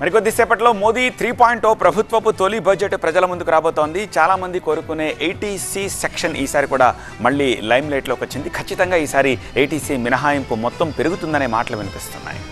మరికొద్దిసేపట్లో Modi three point O ప్రభుత్వపు తొలి budget ప్రజల ముందుకు రాబోతోంది. చాలామంది కోరుకునే ఏటీసీ సెక్షన్ ఈసారి కూడా మళ్ళీ లైమ్ లైట్లోకి వచ్చింది. ఖచ్చితంగా ఈసారి ఏటీసీ మినహాయింపు మొత్తం పెరుగుతుందనే మాటలు వినిపిస్తున్నాయి.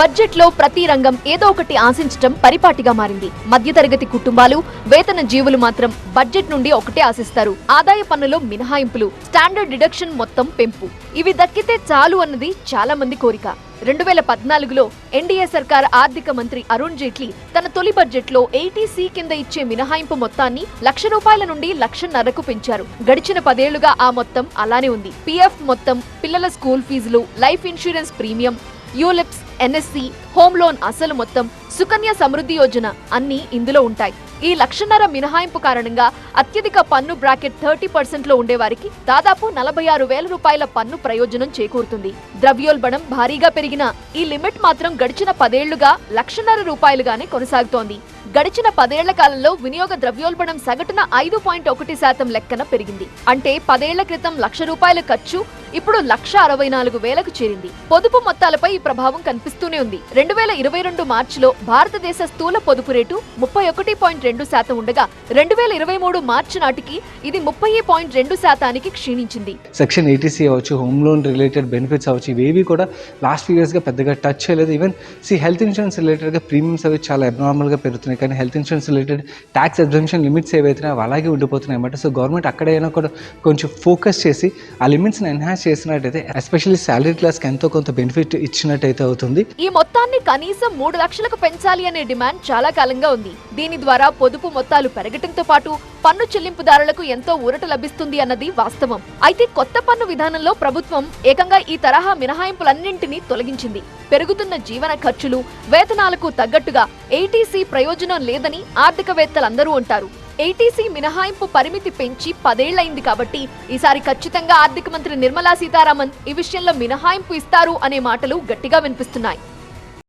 బడ్జెట్లో ప్రతి రంగం ఏదో ఒకటి ఆశించటం పరిపాటిగా మారింది. మధ్యతరగతి కుటుంబాలు వేతన జీవులు మాత్రం బడ్జెట్ నుండి ఒకటే ఆశిస్తారు. ఆదాయ పన్నులో మినహాయింపులు స్టాండర్డ్ డిడక్షన్ మొత్తం పెంపు. ఇవి దక్కితే చాలు అన్నది చాలా మంది కోరిక. రెండు వేల పద్నాలుగులో ఎన్డీఏ సర్కార్ ఆర్థిక మంత్రి అరుణ్ జైట్లీ తన తొలి బడ్జెట్లో ఎయిటీసీ ఏటీసీ కింద ఇచ్చే మినహాయింపు మొత్తాన్ని లక్ష రూపాయల నుండి లక్షన్నరకు పెంచారు. గడిచిన పదేళ్ళుగా ఆ మొత్తం అలానే ఉంది. పీఎఫ్ మొత్తం పిల్లల స్కూల్ ఫీజులు life insurance premium ULIPs NSC home loan అసలు మొత్తం సుకన్య సమృద్ధి యోజన అన్ని ఇందులో ఉంటాయి. ఈ లక్షన్నర మినహాయింపు కారణంగా అత్యధిక పన్ను బ్రాకెట్ థర్టీ పర్సెంట్లో ఉండేవారికి దాదాపు నలభై ఆరు వేల రూపాయల పన్ను ప్రయోజనం చేకూరుతుంది. ద్రవ్యోల్బణం భారీగా పెరిగిన ఈ లిమిట్ మాత్రం గడిచిన పదేళ్ళుగా లక్షన్నర రూపాయలుగానే కొనసాగుతోంది. గడిచిన పదేళ్ళ కాలంలో వినియోగ ద్రవ్యోల్బణం సగటున ఐదు పాయింట్ ఒకటి శాతం లెక్కన పెరిగింది. అంటే పదేళ్ళ క్రితం లక్ష రూపాయల ఖర్చు ఇప్పుడు లక్ష అరవై నాలుగు వేలకు చేరింది. పొదుపు మొత్తాలపై ఈ ప్రభావం కనిపిస్తూనే ఉంది. రెండు వేల ఇరవై రెండు మార్చిలో భారతదేశ స్థూల పొదుపు రేటు ముప్పై ఒకటి పాయింట్ రెండు శాతం ఉండగా రెండు వేల ఇరవై మూడు మార్చి నాటికి ఇది ముప్పై పాయింట్ రెండు శాతానికి క్షీణించింది. సెక్షన్ ఏటీసీ అవ్వచ్చు హోమ్ లోన్ రిలేటెడ్ బెనిఫిట్స్ అవ్వచ్చు ఇవేవి కూడా లాస్ట్ ఫ్యూ ఇయర్స్గా పెద్దగా టచ్ చేయలేదు. ఈవెన్ సి హెల్త్ ఇన్సూరెన్స్ రిలేటెడ్గా ప్రీమియమ్స్ అవి చాలా అబ్నార్మల్గా పెరుగుతున్నాయి. కానీ health insurance related tax exemption limits ఏవైతే అవి అలాగే ఉండిపోతున్నాయి అన్నమాట. సో గవర్నమెంట్ అక్కడైనా కూడా కొంచెం ఫోకస్ చేసి ఆ లిమిట్స్ని ఎన్హాన్స్ చేసినట్టయితే ఎస్పెషల్లీ శాలరీ క్లాస్కి ఎంతో కొంత బెనిఫిట్ ఇచ్చినట్టయితే అవుతుంది. ఈ మొత్తాన్ని కనీసం మూడు లక్షలకు పెంచాలి అనే డిమాండ్ చాలా కాలంగా ఉంది. దీని ద్వారా పొదుపు మొత్తాలు పెరగటంతో పాటు పన్ను చెల్లింపుదారులకు ఎంతో ఊరట లభిస్తుంది అన్నది వాస్తవం. అయితే కొత్త పన్ను విధానంలో ప్రభుత్వం ఏకంగా ఈ తరహా మినహాయింపులన్నింటినీ తొలగించింది. పెరుగుతున్న జీవన ఖర్చులు వేతనాలకు తగ్గట్టుగా ఏటీసీ ప్రయోజనం లేదని ఆర్థికవేత్తలందరూ అంటారు. ఏటీసీ మినహాయింపు పరిమితి పెంచి పదేళ్ళైంది కాబట్టి ఈసారి ఖచ్చితంగా ఆర్థిక మంత్రి నిర్మలా సీతారామన్ ఈ విషయంలో మినహాయింపు ఇస్తారు అనే మాటలు గట్టిగా వినిపిస్తున్నాయి.